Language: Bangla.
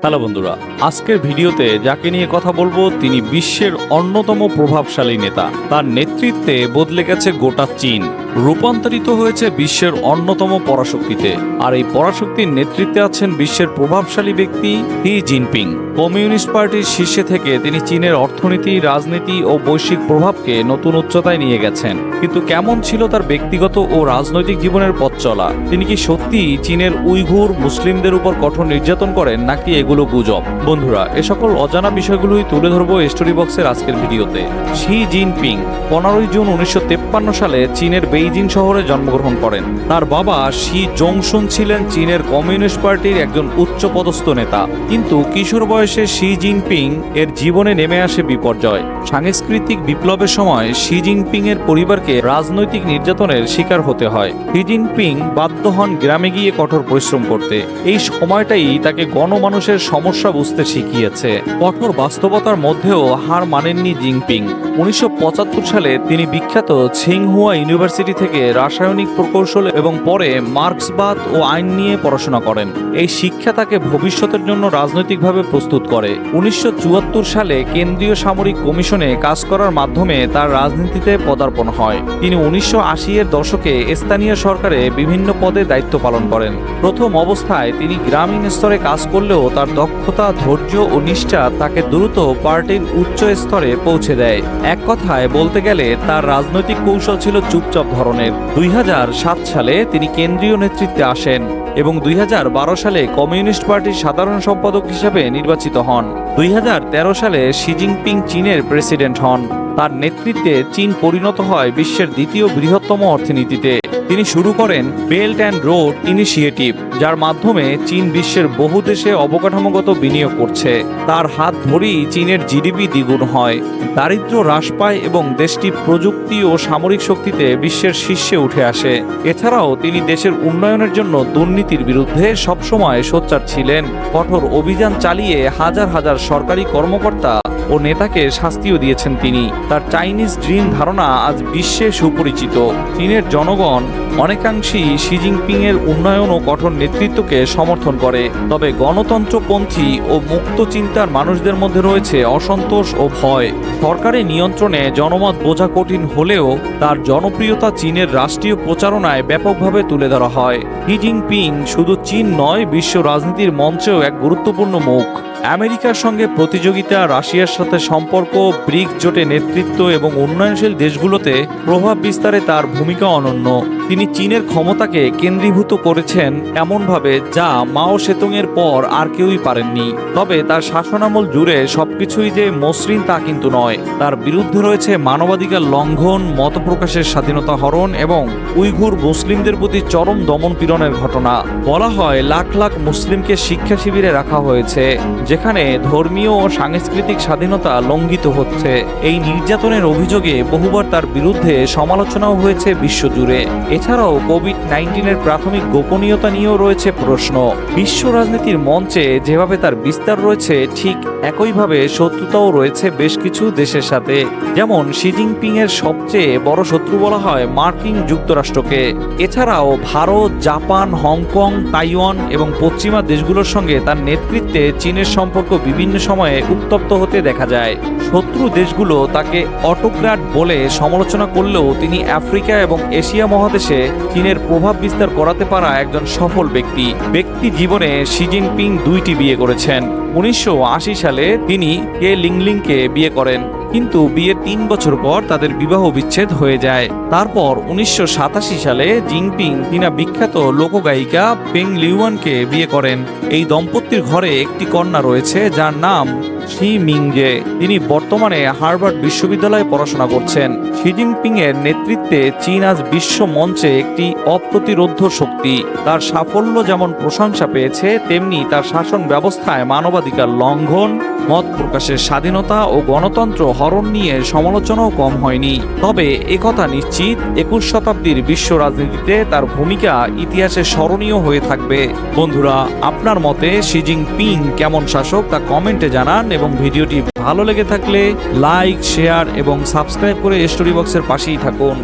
হ্যালো বন্ধুরা, আজকের ভিডিওতে যাকে নিয়ে কথা বলব, তিনি বিশ্বের অন্যতম প্রভাবশালী নেতা। তার নেতৃত্বে বদলে গেছে গোটা চীন। রূপান্তরিত হয়েছে বিশ্বের অন্যতম পরাশক্তিতে। আর এই পরাশক্তির নেতৃত্বে আছেন বিশ্বের প্রভাবশালী ব্যক্তি হি জিনপিং। কমিউনিস্ট পার্টির শীর্ষে থেকে তিনি চীনের অর্থনীতি, রাজনীতি ও বৈশ্বিক প্রভাবকে নতুন উচ্চতায় নিয়ে গেছেন। কিন্তু কেমন ছিল তার ব্যক্তিগত ও রাজনৈতিক জীবনের পথ চলা? তিনি কি সত্যি চীনের উইঘুর মুসলিমদের উপর কঠোর নির্যাতন করেন, নাকি এগুলো গুজব। বন্ধুরা, এ সকল অজানা বিষয়গুলোই তুলে ধরবো স্টোরি বক্সের আজকের ভিডিওতে। শি জিনপিং, পনেরোই জুন উনিশশো সালে চীনের বেইজিং শহরে জন্মগ্রহণ করেন। তার বাবা শি জংশুন ছিলেন চীনের কমিউনিস্ট পার্টির একজন উচ্চপদস্থ নেতা। কিন্তু কিশোর বয়সে শি জিনপিং এর জীবনে নেমে আসে বিপর্যয়। সাংস্কৃতিক বিপ্লবের সময় শি জিনপিং এর পরিবারকে রাজনৈতিক নির্যাতনের শিকার হতে হয়। শি জিনপিং বাধ্য হন গ্রামে গিয়ে কঠোর পরিশ্রম করতে। এই সময়টাই তাকে গণমানুষের সমস্যা বুঝতে শিখিয়েছে। কঠোর বাস্তবতার মধ্যেও হার মানেননি জিনপিং। উনিশশো পঁচাত্তর সালে তিনি বিখ্যাত ছিংহুয়া ইউনিভার্সিটি থেকে রাসায়নিক প্রকৌশল এবং পরে মার্ক্সবাদ ও আইন নিয়ে পড়াশোনা করেন। এই শিক্ষা তাকে ভবিষ্যতের জন্য রাজনৈতিকভাবে প্রস্তুত করে। উনিশশো চুয়াত্তর সালে কেন্দ্রীয় সামরিক কমিশনে কাজ করার মাধ্যমে তার রাজনীতিতে পদার্পণ হয়। তিনি উনিশশো আশি এর দশকে স্থানীয় সরকারে বিভিন্ন পদে দায়িত্ব পালন করেন। প্রথম অবস্থায় তিনি গ্রামীণ স্তরে কাজ করলেও তার দক্ষতা, ধৈর্য ও নিষ্ঠা তাকে দ্রুত পার্টির উচ্চ স্তরে পৌঁছে দেয়। এক কথায় বলতে গেলে, তার রাজনৈতিক কৌশল ছিল চুপচাপ ধরনের। দুই হাজার সাত সালে তিনি কেন্দ্রীয় নেতৃত্বে আসেন এবং দুই হাজার বারো সালে কমিউনিস্ট পার্টির সাধারণ সম্পাদক হিসেবে নির্বাচিত হন। দুই হাজার তেরো সালে শি জিনপিং চীনের প্রেসিডেন্ট হন। তার নেতৃত্বে চীন পরিণত হয় বিশ্বের দ্বিতীয় বৃহত্তম অর্থনীতিতে। তিনি শুরু করেন বেল্ট অ্যান্ড রোড ইনিশিয়েটিভ, যার মাধ্যমে চীন বিশ্বের বহু দেশে অবকাঠামোগত বিনিয়োগ করছে। তার হাত ধরেই চীনের জিডিপি দ্বিগুণ হয়। দারিদ্র্য হ্রাস পায় এবং দেশটি প্রযুক্তি ও সামরিক শক্তিতে বিশ্বের শীর্ষে উঠে আসে। এছাড়াও তিনি দেশের উন্নয়নের জন্য দুর্নীতির বিরুদ্ধে সবসময় সোচ্চার ছিলেন। কঠোর অভিযান চালিয়ে হাজার হাজার সরকারি কর্মকর্তা ও নেতাকে শাস্তিও দিয়েছেন তিনি। তার চাইনিজ ড্রিম ধারণা আজ বিশ্বে সুপরিচিত। চীনের জনগণ অনেকাংশেই শি জিনপিং এর উন্নয়ন ও কঠোর নেতৃত্বকে সমর্থন করে। তবে গণতন্ত্রপন্থী ও মুক্ত চিন্তার মানুষদের মধ্যে রয়েছে অসন্তোষ ও ভয়। সরকারি নিয়ন্ত্রণে জনমত বোঝা কঠিন হলেও তার জনপ্রিয়তা চীনের রাষ্ট্রীয় প্রচারণায় ব্যাপকভাবে তুলে ধরা হয়। শি জিনপিং শুধু চীন নয়, বিশ্ব রাজনীতির মঞ্চেও এক গুরুত্বপূর্ণ মুখ। আমেরিকার সঙ্গে প্রতিযোগিতা, রাশিয়ার সাথে সম্পর্ক ব্রিক জোটে নেতৃত্ব এবং উন্নয়নশীল দেশগুলোতে প্রভাব বিস্তারে তার ভূমিকা অনন্য। তিনি চীনের ক্ষমতাকে কেন্দ্রীভূত করেছেন এমনভাবে যা মাও সেতুংয়ের পর আর কেউই পারেননি। তবে তার শাসনামল জুড়ে সবকিছুই যে মসৃণ তা কিন্তু নয়। তার বিরুদ্ধে রয়েছে মানবাধিকার লঙ্ঘন, মত প্রকাশের স্বাধীনতা হরণ এবং উইঘুর মুসলিমদের প্রতি চরম দমন পীড়নের ঘটনা। বলা হয়, লাখ লাখ মুসলিমকে শিক্ষা শিবিরে রাখা হয়েছে। যেখানে ধর্মীয় ও সাংস্কৃতিক স্বাধীনতা লঙ্ঘিত হচ্ছে। এই নির্যাতনের অভিযোগে বহুবার তার বিরুদ্ধে সমালোচনাও হয়েছে বিশ্বজুড়ে। এছাড়াও কোভিড নাইন্টিনের প্রাথমিক গোপনীয়তা নিয়েও রয়েছে প্রশ্ন। বিশ্ব রাজনীতির মঞ্চে যেভাবে তার বিস্তার রয়েছে, ঠিক একইভাবে শত্রুতাও রয়েছে বেশ কিছু দেশের সাথে। যেমন শি জিনপিং এর সবচেয়ে বড় শত্রু বলা হয় মার্কিন যুক্তরাষ্ট্রকে। এছাড়াও ভারত, জাপান, হংকং, তাইওয়ান এবং পশ্চিমা দেশগুলোর সঙ্গে তার নেতৃত্বে চীনের সম্পর্ক বিভিন্ন সময়ে উত্তপ্ত হতে দেখা যায়। শত্রু দেশগুলো তাকে অটোক্রাট বলে সমালোচনা করলেও তিনি আফ্রিকা এবং এশিয়া মহাদেশে চীনের প্রভাব বিস্তার করাতে পারা একজন সফল ব্যক্তি। ব্যক্তি জীবনে শি জিনপিং দুইটি বিয়ে করেছেন। উনিশশো আশি সালে তিনি কে লিংলিংকে বিয়ে করেন। কিন্তু বিয়ের তিন বছর পর তাদের বিবাহ বিচ্ছেদ হয়ে যায়। তারপর উনিশশো সাতাশি সালে জিনপিং, তিনা বিখ্যাত লোকগায়িকা পেং লিউয়ানকে বিয়ে করেন। এই দম্পতির ঘরে একটি কন্যা রয়েছে যার নাম শি মিংজে তিনি বর্তমানে হার্ভার্ড বিশ্ববিদ্যালয়ে পড়াশোনা করছেন। শি জিনপিং এর নেতৃত্বে চীন আজ বিশ্ব মঞ্চে একটি অপ্রতিরোধ্য শক্তি। তার সাফল্য যেমন প্রশংসা পেয়েছে, তেমনি তার শাসন ব্যবস্থায় মানবাধিকার লঙ্ঘন, মত প্রকাশের স্বাধীনতা ও গণতন্ত্র হরণ নিয়ে সমালোচনাও কম হয়নি। তবে একথা নিশ্চিত, একুশ শতাব্দীর বিশ্ব রাজনীতিতে তার ভূমিকা ইতিহাসে স্মরণীয় হয়ে থাকবে। বন্ধুরা, আপনার মতে শি জিনপিং কেমন শাসক তা কমেন্টে জানান এবং ভিডিওটি ভালো লেগে থাকলে লাইক, শেয়ার এবং সাবস্ক্রাইব করে স্টোরি বক্সের পাশেই থাকুন।